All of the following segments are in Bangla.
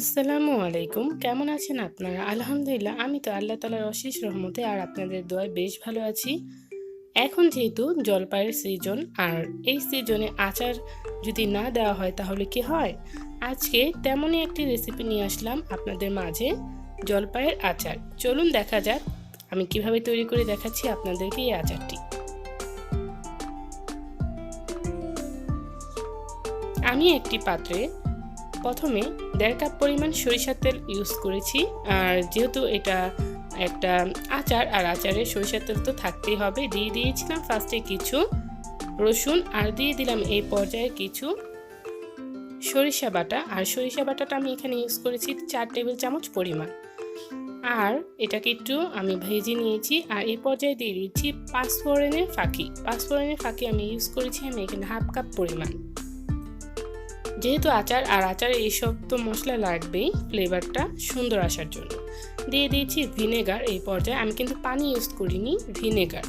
আসসালামু আলাইকুম। কেমন আছেন আপনারা? আলহামদুলিল্লাহ, আমি তো আল্লাহ তালার অশেষ রহমতে আর আপনাদের দোয়ায় বেশ ভালো আছি। এখন যেহেতু জলপাইয়ের সিজন আর এই সিজনে আচার যদি না দেওয়া হয় তাহলে কি হয়? আজকে তেমনই একটি রেসিপি নিয়ে আসলাম আপনাদের মাঝে, জলপাইয়ের আচার। চলুন দেখা যাক, আমি কীভাবে তৈরি করে দেখাচ্ছি আপনাদেরকে এই আচারটি। আমি একটি পাত্রে প্রথমে দেড় কাপ পরিমাণ সরিষার তেল ইউজ করেছি। আর যেহেতু এটা একটা আচার, আর আচারে সরিষার তেল তো থাকতেই হবে, দিয়ে দিয়েছিলাম ফার্স্টে কিছু রসুন, আর দিয়ে দিলাম এই পর্যায়ে কিছু সরিষা বাটা। আর সরিষা বাটাটা আমি এখানে ইউজ করেছি চার টেবিল চামচ পরিমাণ। আর এটাকে একটু আমি ভেজে নিয়েছি, আর এই পর্যায়ে দিয়ে দিচ্ছি পাঁচফোড়নের ফাঁকি। পাঁচ পাঁচফোড়নের ফাঁকি আমি ইউজ করেছি, আমি এখানে হাফ কাপ পরিমাণ। যেহেতু আচার আর আচারে এইসব তো মশলা লাগবেই ফ্লেভারটা সুন্দর আসার জন্য। দিয়ে দিয়েছি ভিনেগার এই পর্যায়ে আমি কিন্তু পানি ইউজ করিনি ভিনেগার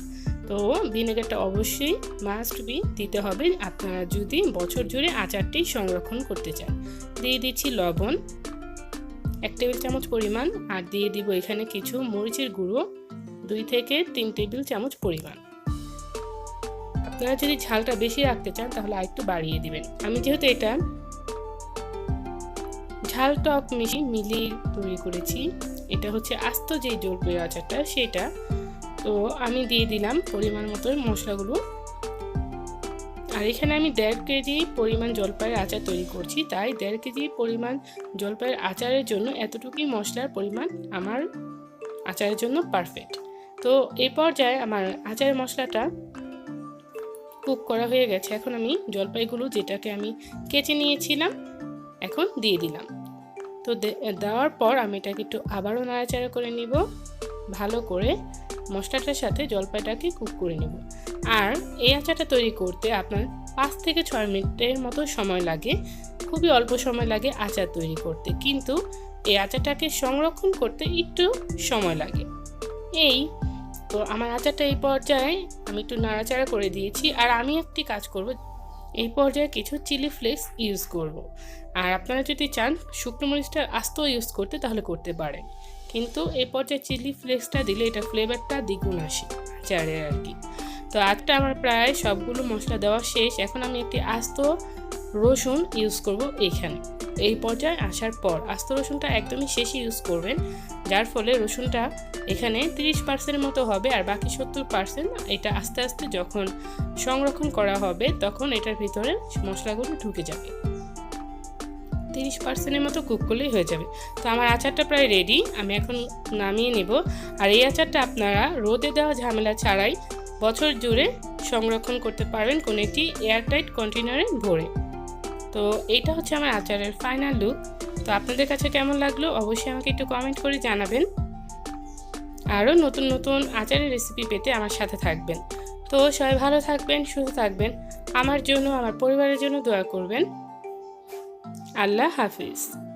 তো ভিনেগারটা অবশ্যই মাস্ট বি দিতে হবে, আপনারা যদি বছর জুড়ে আচারটি সংরক্ষণ করতে চান। দিয়ে দিচ্ছি লবণ, এক টেবিল চামচ পরিমাণ, আর দিয়ে দিব এখানে কিছু মরিচের গুঁড়ো, দুই থেকে তিন টেবিল চামচ পরিমাণ। আপনারা যদি ঝালটা বেশি রাখতে চান, তাহলে আরেকটু বাড়িয়ে দিবেন। আমি যেহেতু এটা ঝাল টক মিশি মিলিয়ে তৈরি করেছি, এটা হচ্ছে আস্ত যে জলপাই আচারটা, সেটা। তো আমি দিয়ে দিলাম পরিমাণ মতো মশলাগুলো। আর এখানে আমি দেড় কেজি পরিমাণ জলপাইয়ের আচার তৈরি করছি, তাই দেড় কেজি পরিমাণ জলপাইয়ের আচারের জন্য এতটুকুই মশলার পরিমাণ আমার আচারের জন্য পারফেক্ট। তো এই পর্যায়ে আমার আচারের মশলাটা কুক করা হয়ে গেছে। এখন আমি জলপাইগুলো যেটাকে আমি কেচে নিয়েছিলাম, এখন দিয়ে দিলাম। তো দেওয়ার পর আমি এটাকে একটু আবারও নাড়াচাড়া করে নিব। ভালো করে মশলাটার সাথে জলপাইটাকে কুক করে নেব। আর এই আচারটা তৈরি করতে আপনার পাঁচ থেকে ছয় মিনিটের মতো সময় লাগে। খুবই অল্প সময় লাগে আচার তৈরি করতে। কিন্তু এই আচারটাকে সংরক্ষণ করতে একটু সময় লাগে। এই তো আমার আচারটা এই পর্যায়ে আমি একটু নাড়াচাড়া করে দিয়েছি আর আমি একটি কাজ করব। এই পর্যায়ে কিছু চিলি ফ্লেক্স ইউজ করব। আর আপনারা যদি চান শুকনো মরিচটা আস্ত ইউজ করতে তাহলে করতে পারেন। কিন্তু এই পর্যায়ে চিলি ফ্লেক্সটা দিলে এটা ফ্লেভারটা দ্বিগুণ আসে আচারের আর কি। তো আজটা আমার প্রায় সবগুলো মশলা দেওয়া শেষ। এখন আমি একটি আস্ত রসুন ইউজ করব এইখানে এই পর্যায়ে আসার পর আস্ত রসুনটা একদমই শেষে ইউজ করবেন। যার ফলে রসুনটা এখানে তিরিশ পার্সেন্ট মতো হবে আর বাকি সত্তর পার্সেন্ট এটা আস্তে আস্তে যখন সংরক্ষণ করা হবে তখন এটার ভিতরে মশলাগুলো ঢুকে যাবে। তিরিশ পার্সেন্টের মতো কুক করলেই হয়ে যাবে। তো আমার আচারটা প্রায় রেডি আমি এখন নামিয়ে নেব। আর এই আচারটা আপনারা রোদে দেওয়া ঝামেলা ছাড়াই বছর জুড়ে সংরক্ষণ করতে পারবেন কোনো একটি এয়ারটাইট কন্টেনারে ভরে। তো এইটা হচ্ছে আমার আচারের ফাইনাল লুক তো আপনাদের কাছে কেমন লাগল অবশ্যই আমাকে একটু কমেন্ট করে জানাবেন। আরও নতুন নতুন আচারের রেসিপি পেতে আমার সাথে থাকবেন। তো সবাই ভালো থাকবেন, সুস্থ থাকবেন। আমার জন্য, আমার পরিবারের জন্য দোয়া করবেন। আল্লাহ হাফিজ।